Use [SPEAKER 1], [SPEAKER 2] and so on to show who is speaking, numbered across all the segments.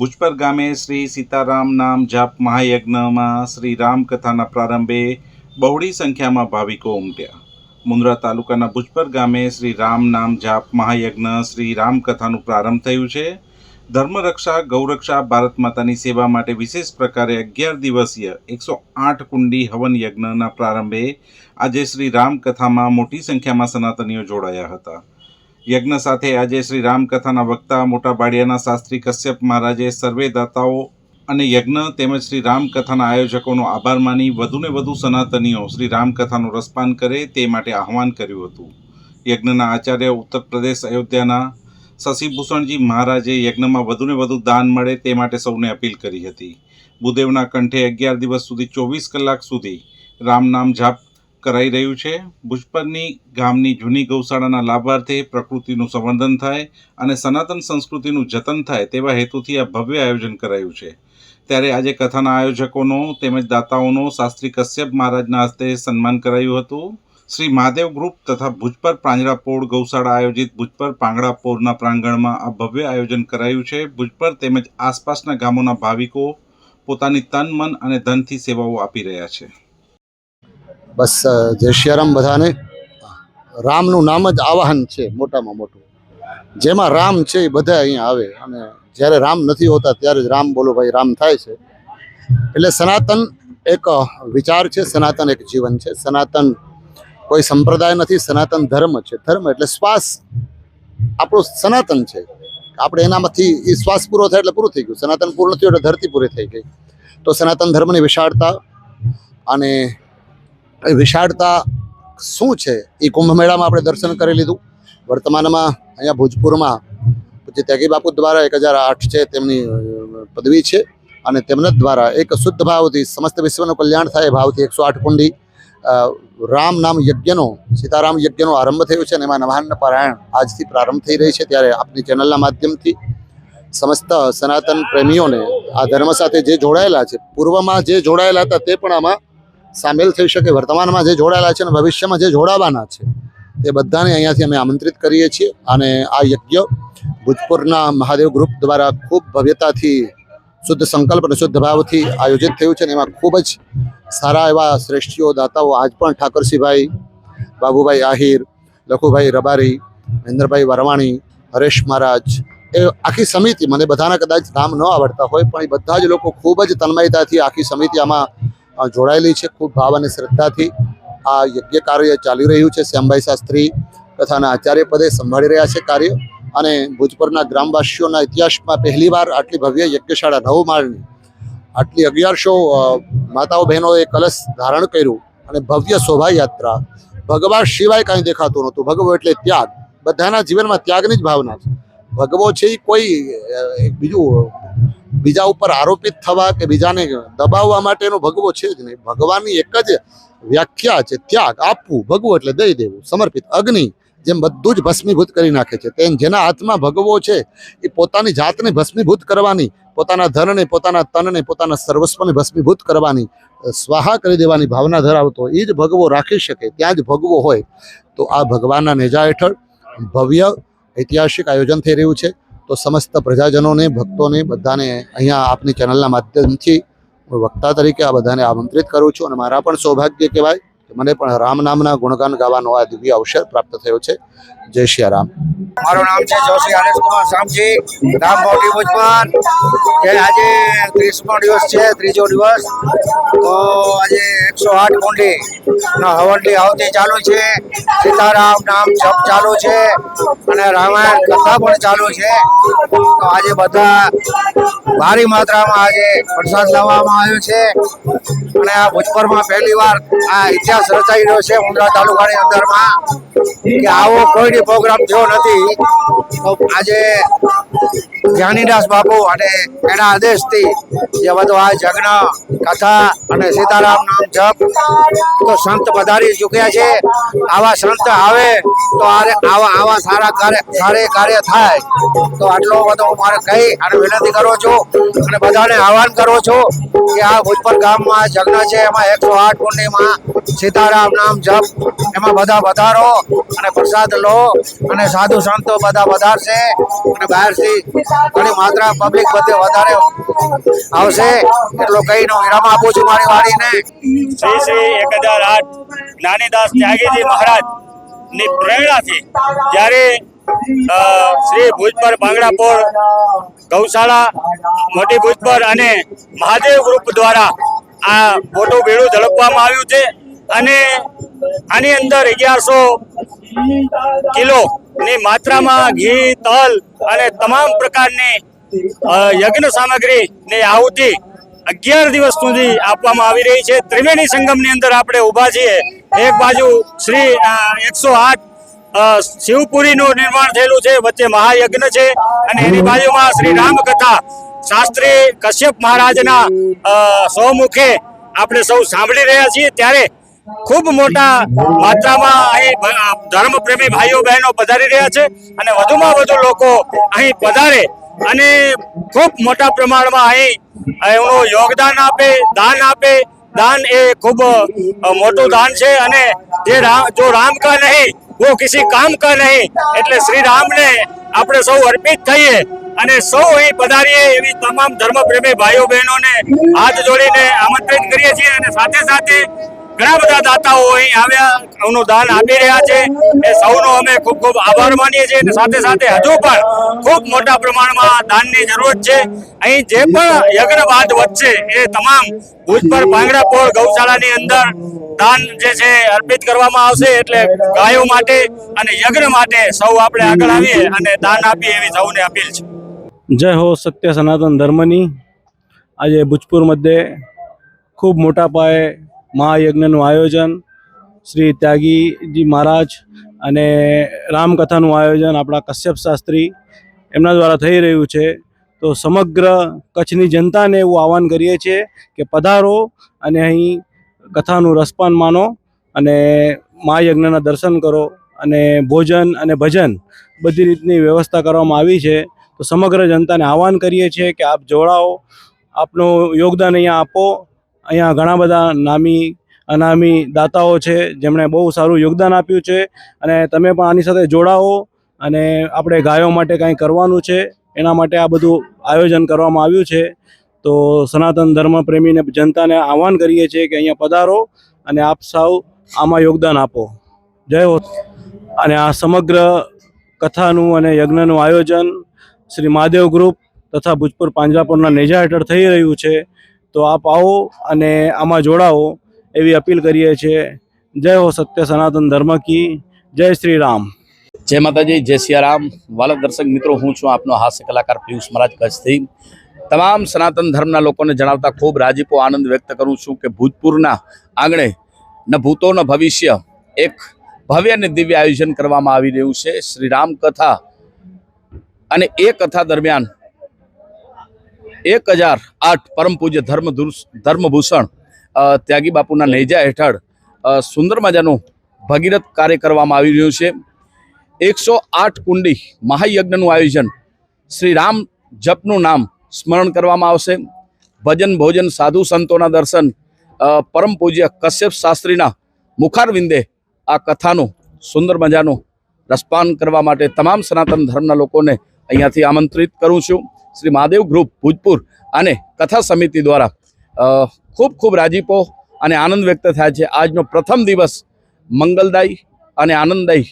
[SPEAKER 1] ભુજપર ગામે શ્રી સીતારામ નામ જાપ મહાયજ્ઞમાં શ્રી રામકથાના પ્રારંભે બહોળી સંખ્યામાં ભાવિકો ઉમટ્યા. મુન્દ્રા તાલુકાના ભુજપર ગામે શ્રી રામ નામ જાપ મહાયજ્ઞ શ્રી રામકથાનું પ્રારંભ થયું છે. ધર્મરક્ષા, ગૌરક્ષા, ભારત માતાની સેવા માટે વિશેષ પ્રકારે અગિયાર દિવસીય એકસો આઠ કુંડી હવન યજ્ઞના પ્રારંભે આજે શ્રી રામકથામાં મોટી સંખ્યામાં સનાતનીઓ જોડાયા હતા. યજ્ઞ સાથે આજે શ્રી રામકથાના વક્તા મોટા બાડિયાના શાસ્ત્રી કશ્યપ મહારાજે સર્વે દાતાઓ અને યજ્ઞ તેમજ શ્રી રામકથાના આયોજકોનો આભાર માની વધુને વધુ સનાતનીઓ શ્રી રામકથાનું રસપાન કરે તે માટે આહવાન કર્યું હતું. યજ્ઞના આચાર્ય ઉત્તર પ્રદેશ અયોધ્યાના શશિભૂષણજી મહારાજે યજ્ઞમાં વધુને વધુ દાન મળે તે માટે સૌને અપીલ કરી હતી. ભૂદેવના કંઠે અગિયાર દિવસ સુધી ચોવીસ કલાક સુધી રામ નામ જાપ કરાઈ રહ્યું છે. ભુજપરની ગામની જૂની ગૌશાળાના લાભાર્થે પ્રકૃતિનું સંવર્ધન થાય અને સનાતન સંસ્કૃતિનું જતન થાય તેવા હેતુથી આ ભવ્ય આયોજન કરાયું છે. ત્યારે આજે કથાના આયોજકોનો તેમજ દાતાઓનો શાસ્ત્રી કશ્યપ મહારાજના હસ્તે સન્માન કરાયું હતું. શ્રી મહાદેવ ગ્રુપ તથા ભુજપર પાંજરાપોળ ગૌશાળા આયોજિત ભુજપર પાંગડાપોળના પ્રાંગણમાં આ ભવ્ય આયોજન કરાયું છે. ભુજપર તેમજ આસપાસના ગામોના ભાવિકો પોતાની તન, મન અને ધનથી સેવાઓ આપી રહ્યા છે.
[SPEAKER 2] બસ જય સિયારામ બધાને. રામનું નામ જ આવાહન છે, મોટામાં મોટું. જેમાં રામ છે એ બધા અહીંયા આવે. અને જ્યારે રામ નથી હોતા, ત્યારે જ રામ બોલો, ભાઈ, રામ થાય છે. એટલે સનાતન એક વિચાર છે, સનાતન એક જીવન છે. સનાતન કોઈ સંપ્રદાય નથી, સનાતન ધર્મ છે. ધર્મ એટલે શ્વાસ. આપણું સનાતન છે. આપણે એનામાંથી એ શ્વાસ પૂરો થાય એટલે પૂરું થઈ ગયું. સનાતન પૂર્ણ થયું એટલે ધરતી પૂરી થઈ ગઈ. તો સનાતન ધર્મની વિશાળતા અને વિશાળતા શું છે? એ કુંભ મેળામાં આપણે દર્શન કરી લીધું. વર્તમાનમાં અહીંયા ભોજપુરમાં પછી ત્યાગી બાપુ દ્વારા એક હજાર આઠ છે તેમની પદવી છે અને તેમના દ્વારા એક શુદ્ધ ભાવથી સમસ્ત વિશ્વનું કલ્યાણ થાય ભાવથી એકસો આઠ કુંડી રામ નામ યજ્ઞનો, સીતારામ યજ્ઞનો આરંભ થયો છે અને એમાં નવાન્ન પારાયણ આજથી પ્રારંભ થઈ રહી છે ત્યારે આપની ચેનલના માધ્યમથી સમસ્ત સનાતન પ્રેમીઓને આ ધર્મ સાથે જે જોડાયેલા છે, પૂર્વમાં જે જોડાયેલા હતા તે પણ આમાં સામેલ થઈ શકે, વર્તમાનમાં જે જોડાયેલા છે અને ભવિષ્યમાં જે જોડાવાના છે તે બધાને અહીંયાથી અમે આમંત્રિત કરીએ છીએ. અને આ યજ્ઞ ભૂતપૂરના મહાદેવ ગ્રુપ દ્વારા ખૂબ ભવ્યતાથી, શુદ્ધ સંકલ્પ અને શુદ્ધ ભાવથી આયોજિત થયું છે અને એમાં ખૂબ જ સારા એવા શ્રેષ્ઠીઓ, દાતાઓ, આજ પણ ઠાકરસિંહભાઈ, બાબુભાઈ આહિર, લખુભાઈ રબારી, મહેન્દ્રભાઈ વરવાણી, હરેશ મહારાજ, એ આખી સમિતિ, મને બધાના કદાચ નામ ન આવડતા હોય, પણ એ બધા જ લોકો ખૂબ જ તન્મયતાથી આખી સમિતિ આમાં જોડાયેલી છે. ખૂબ ભાવ અને શ્રદ્ધાથી આ યજ્ઞ કાર્ય ચાલી રહ્યું છે. શ્યામભાઈ શાસ્ત્રી તથાના આચાર્ય પદે સંભાળી રહ્યા છે કાર્ય અને ભુજપુરના ગ્રામવાસીઓના ઇતિહાસમાં પહેલીવાર આટલી ભવ્ય યજ્ઞશાળા નવ માળની આટલી અગિયારસો માતાઓ બહેનોએ કલશ ધારણ કર્યું અને ભવ્ય શોભાયાત્રા. ભગવાન સિવાય કાંઈ દેખાતું નહોતું. ભગવો એટલે ત્યાગ. બધાના જીવનમાં ત્યાગની જ ભાવના છે. ભગવો છે એ કોઈ બીજું બીજા ઉપર આરોપિત થવા કે બીજાને દબાવવા માટેનો ભગવો છે જ નહીં. ભગવાનની એક જ વ્યાખ્યા છે, ત્યાગ આપવું, ભગવો એટલે દઈ દેવું, સમર્પિત અગ્નિ જેમ બધું જ ભસ્મીભૂત કરી નાખે છે. તેમ જેના હાથમાં ભગવો છે, એ પોતાની જાતને ભસ્મીભૂત કરવાની, પોતાના ધનને, પોતાના તનને, પોતાના સર્વસ્વને ભસ્મીભૂત કરવાની સ્વાહા કરી દેવાની ભાવના ધરાવતો, એ જ ભગવો રાખી શકે, ત્યાં જ ભગવો હોય. તો આ ભગવાનના નેજા હેઠળ ભવ્ય ઐતિહાસિક આયોજન થઈ રહ્યું છે. તો સમસ્ત પ્રજાજનોને, ભક્તોને બધાને અહીંયા આપની ચેનલના માધ્યમથી હું વક્તા તરીકે આ બધાને આમંત્રિત કરું છું અને મારા પણ સૌભાગ્ય કહેવાય. મને પણ રામ નામના ગુણગાન ગાવાનો આ દિવ્ય અવસર પ્રાપ્ત થયો છે. જય શ્રી રામ.
[SPEAKER 3] મારું નામ છે જોશી આનંદ કુમાર શામજી. રામ મોટી ભુજમાં કે આજે ત્રીસમો દિવસ છે, ત્રીજો દિવસ. તો આજે એકસો આઠ કુંડી નો હવનની આવતી ચાલુ છે. સીતારામ નામ જપ ચાલુ છે અને રામાયણ કથા પણ ચાલુ છે. તો આજે બધા ભારી માત્રામાં આજે વરસાદ લાવવામાં આવ્યો છે. અને આ ભુજપરમાં પહેલી વાર આ ઇતિહાસ રચાઈ રહ્યો છે મુંદ્રા તાલુકાની અંદરમાં. કે આવો કોઈ પ્રોગ્રામ થયો નથી. આજે જ્ઞાનીદાસ બાપુ અને એના આદેશથી જે બધો આ જગ્ન, કથા અને સીતારામ નામ જપ તો સંત પધારી ચૂક્યા છે. આવા સંત આવે તો આવા આવા સારા કાર્ય, સારે કાર્ય થાય. તો આટલો બધો હું મારે કહી અને વિનંતી કરું છું અને બધાને આહવાન કરું છું કે આ ભુજપર ગામમાં જગ્ન છે, એમાં એકસો આઠ પૂર્ણિમા સીતારામ નામ જપ, એમાં બધા વધારો અને પ્રસાદ લો અને સાધુ સંતો બધા વધારશે અને બહારથી ઘણી માત્રા પબ્લિક બધે વધારે આવશે. એટલો કહીને વિરામ આપું છું મારી વાણીને.
[SPEAKER 4] શ્રી શ્રી એક હજાર આઠ જ્ઞાનીદાસ ત્યાગીજી મહારાજની પ્રેરણાથી જ્યારે શ્રી ભુજપર ભાંગડાપોળ ગૌશાળા, મોટી ભુજપર અને મહાદેવ ગ્રુપ દ્વારા આ મોટું બેડું ઝડપવામાં આવ્યું છે. અને આની અંદર અગિયારસો કિલો ની માત્રામાં ઘી તલ અને તમામ પ્રકારની યજ્ઞ સામગ્રી ની આહુતિ અગિયાર દિવસ સુધી આપવામાં આવી રહી છે. ત્રિવેણી સંગમની અંદર આપણે ઊભા છીએ. એક બાજુ શ્રી એકસો આઠ શિવપુરીનું નિર્માણ થયેલું છે વચ્ચે મહાયજ્ઞ છે અને એની બાજુમાં શ્રી રામકથા શાસ્ત્રી કશ્યપ મહારાજના અ, સ્વમુખે આપણે સૌ સાંભળી રહ્યા છીએ. ત્યારે ખૂબ મોટા માત્રામાં અહીં ધર્મપ્રેમી ભાઈઓ બહેનો પધારી રહ્યા છે અને વધુમાં વધુ લોકો અહીં પધારે અને ખૂબ મોટા પ્રમાણમાં અહીં એમનું યોગદાન આપે, દાન આપે. દાન એ ખૂબ મોટું દાન છે અને જે રામ જો રામ કા નહીં, વો કિસી કામ કા નહીં, એટલે શ્રી રામને આપણે સૌ અર્પિત થઈએ અને સૌ અહીં પધારીએ એવી તમામ ધર્મ પ્રેમી ભાઈઓ બહેનોને હાથ જોડીને આમંત્રિત કરીએ છીએ અને સાથે સાથે ઘણા બધા દાતાઓ અહીં આવ્યા એમનું દાન આપી રહ્યા છે. એ સૌનો અમે ખૂબ ખૂબ આભાર માનીએ છીએ અને સાથે સાથે હજુ પણ ખૂબ મોટા પ્રમાણમાં દાનની જરૂરત છે. અહીં જે પણ યજ્ઞવાદ વધશે એ તમામ ભુજ પર ભાંગડાપોળ ગૌશાળાની અંદર દાન જે છે અર્પિત કરવામાં આવશે એટલે ગાયો માટે અને યજ્ઞ માટે સૌ આપણે આગળ આવીએ અને દાન આપીએ એવી સૌને અપીલ છે.
[SPEAKER 5] જય હો સત્ય સનાતન ધર્મની. આજે ભુજપુર મધ્યે ખૂબ મોટા પાયે મહાયજ્ઞનું આયોજન શ્રી ત્યાગીજી મહારાજ અને રામકથાનું આયોજન આપણા કશ્યપ શાસ્ત્રી એમના દ્વારા થઈ રહ્યું છે. તો સમગ્ર કચ્છની જનતાને એવું આહવાન કરીએ છીએ કે પધારો અને અહીં કથાનું રસપાન માનો અને મહાયજ્ઞના દર્શન કરો અને ભોજન અને ભજન બધી રીતની વ્યવસ્થા કરવામાં આવી છે. તો સમગ્ર જનતાને આહવાન કરીએ છીએ કે આપ જોડાઓ, આપનું યોગદાન અહીંયા આપો અહીંયા ઘણા બધા નામી, અનામી દાતાઓ છે, જેમણે બહુ સારું યોગદાન આપ્યું છે. અને તમે પણ આની સાથે જોડાઓ અને આપણે ગાયો માટે કાંઈ કરવાનું છે, એના માટે આ બધું આયોજન કરવામાં આવ્યું છે. તો સનાતન ધર્મ પ્રેમીને જનતાને આહવાન કરીએ છીએ કે અહીંયા પધારો અને આપ સૌ આમાં યોગદાન આપો. જય હો. અને આ સમગ્ર કથાનું અને યજ્ઞનું આયોજન શ્રી મહાદેવ ગ્રુપ તથા ભુજપુર પાંજરાપુરના નેજા હેઠળ થઈ રહ્યું છે. તો આપ આવો અને આમાં જોડાઓ એવી અપીલ કરીએ છીએ. જય હો સત્ય સનાતન ધર્મ કી, જય શ્રી રામ.
[SPEAKER 6] જય માતાજી, જય સિયારામ વાલક દર્શક મિત્રો, હું છું આપનો હાસ્ય કલાકાર પિયુષ મહારાજ કચ્છથી. તમામ સનાતન ધર્મના લોકોને જણાવતા ખૂબ રાજીપો આનંદ વ્યક્ત કરું છું કે ભૂતપૂર્વના આંગણે ન ભૂતો ન ભવિષ્ય એક ભવ્ય અને દિવ્ય આયોજન કરવામાં આવી રહ્યું છે. શ્રી રામ કથા અને એ કથા દરમિયાન એક હજાર આઠ પરમ પૂજ્ય ધર્મ ધર્મભૂષણ ત્યાગી બાપુના નેજા હેઠળ સુંદર મજાનું ભગીરથ કાર્ય કરવામાં આવી રહ્યું છે. એકસો આઠ કુંડી મહાયજ્ઞનું આયોજન શ્રી રામ જપનું નામ સ્મરણ કરવામાં આવશે. ભજન, ભોજન, સાધુ સંતોના દર્શન પરમ પૂજ્ય કશ્યપ શાસ્ત્રીના મુખારવિંદે આ કથાનું સુંદર મજાનું રસપાન કરવા માટે તમામ સનાતન ધર્મના લોકોને અહીંયાથી આમંત્રિત કરું છું. શ્રી મહાદેવ ગ્રુપ ભૂજપુર અને કથા સમિતિ દ્વારા ખૂબ ખૂબ રાજીપો અને આનંદ વ્યક્ત થાય છે. આજનો પ્રથમ દિવસ મંગલદાયી અને આનંદદાયી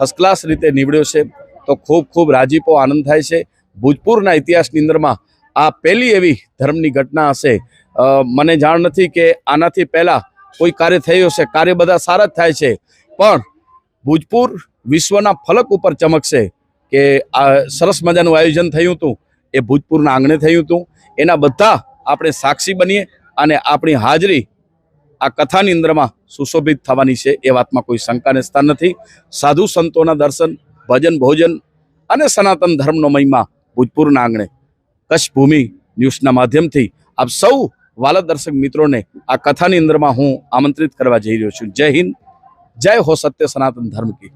[SPEAKER 6] ફર્સ્ટ ક્લાસ રીતે નીવડ્યો છે. તો ખૂબ ખૂબ રાજીપો, આનંદ થાય છે. ભૂજપુરના ઇતિહાસની અંદરમાં આ પહેલી એવી ધર્મની ઘટના હશે. મને જાણ નથી કે આનાથી પહેલાં કોઈ કાર્ય થયું હશે. કાર્ય બધા સારા જ થાય છે. પણ ભૂજપુર વિશ્વના ફલક ઉપર ચમકશે કે આ સરસ મજાનું આયોજન થયું હતું. એ ભૂતપૂર્વના આંગણે થયું હતું. એના બધા આપણે સાક્ષી બનીએ અને આપણી હાજરી આ કથાની અંદરમાં સુશોભિત થવાની છે એ વાતમાં કોઈ શંકાને સ્થાન નથી. સાધુ સંતોના દર્શન, ભજન, ભોજન અને સનાતન ધર્મનો મહિમા ભૂતપૂર્વના આંગણે. કચ્છ ભૂમિ ન્યૂઝના માધ્યમથી આપ સૌ વાલા દર્શક મિત્રોને આ કથાની અંદરમાં હું આમંત્રિત કરવા જઈ રહ્યો છું. જય હિન્દ. જય હો સત્ય સનાતન ધર્મ કી.